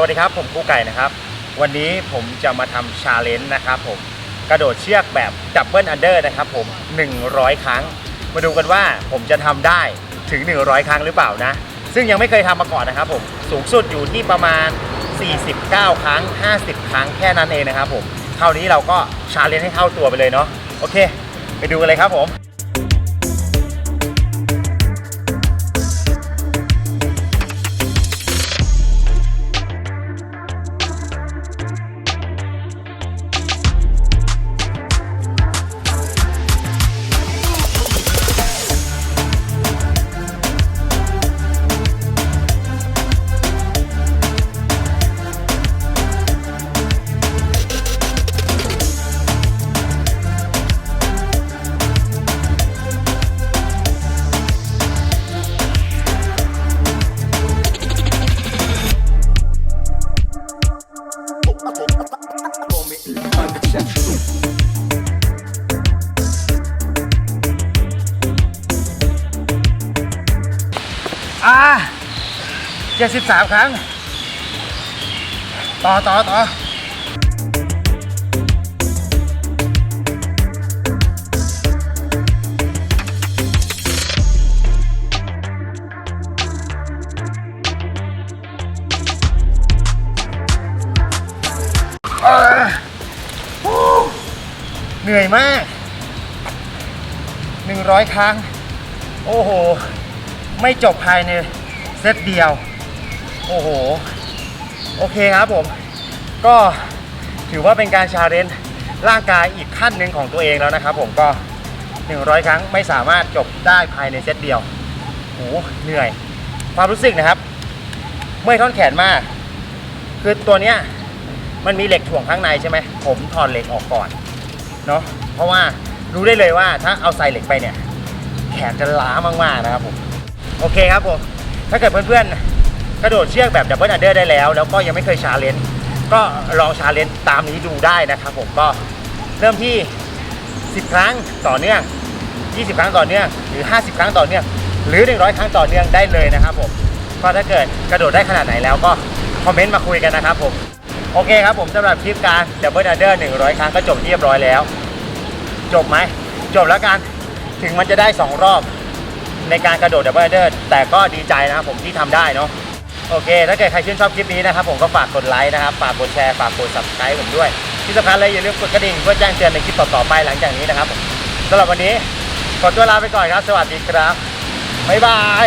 วัสดีครับผมกูไก่นะครับ วันนี้ผมจะมาทำชาเลนจ์นะครับผมกระโดดเชือกแบบดับเบิลอันเดอร์นะครับผม 100 ครั้ง มาดูกันว่าผมจะทำได้ถึง 100 ครั้งหรือเปล่านะ ซึ่งยังไม่เคยทำมาก่อนนะครับผม สูงสุดอยู่ที่ประมาณ 49 ครั้ง 50 ครั้งแค่นั้นเองนะครับผมเท่านี้เราก็ชาเลนจ์ให้เข้าตัวไปเลยเนาะโอเค ไปดูกันเลยครับผม 73ครั้ง ต่อต่อต่อเอ่อฮู้เหนื่อยมาก100 ครั้ง โอ้โห ไม่จบภายในเซตเดียว โอ้โห โอเคครับผม ก็ถือว่าเป็นการชาเลนจ์ร่างกายอีกขั้นหนึ่งของตัวเองแล้วนะครับผมก็ 100 ครั้งไม่สามารถจบได้ภายในเซตเดียวโอ้เหนื่อย ความรู้สึกนะครับ เมื่อยท่อนแขนมาก คือตัวเนี้ยมันมีเหล็กถ่วงข้างในใช่ไหมผมถอดเหล็กออกก่อนเนาะเพราะว่ารู้ได้เลยว่าถ้าเอาใส่เหล็กไปเนี่ย แขนจะล้ามากๆนะครับผม โอเคครับผม ถ้าเกิดเพื่อนๆ กระโดดเชือกแบบดับเบิลอันเดอร์ได้แล้ว แล้วก็ยังไม่เคยชาเลนจ์ก็ลองชาเลนจ์ตามนี้ดูได้นะครับผมก็เริ่มที่ 10 ครั้งต่อเนื่อง 20 ครั้งต่อเนื่องหรือ 50 ครั้งต่อเนื่องหรือ 100 ครั้งต่อเนื่องได้เลยนะครับผมก็ถ้าเกิดกระโดดได้ขนาดไหนแล้วก็คอมเมนต์มาคุยกันนะครับผมโอเคครับผมสำหรับคลิปการดับเบิลอันเดอร์100 ครั้งก็จบเรียบร้อยแล้ว จบไหมจบแล้วกันถึงมันจะได้ 2 รอบในการกระโดดดับเบิลเดอร์แต่ก็ดีใจนะครับผมที่ทำได้เนาะ โอเค ถ้าเกิดใครชื่นชอบคลิปนี้นะครับ ผมก็ฝากกดไลค์นะครับ ฝากกดแชร์ ฝากกด subscribe ผมด้วย ที่สำคัญเลยอย่าลืมกดกระดิ่งเพื่อแจ้งเตือนในคลิปต่อๆไปหลังจากนี้นะครับสำหรับวันนี้ขอตัวลาไปก่อนครับ สวัสดีครับ บ๊ายบาย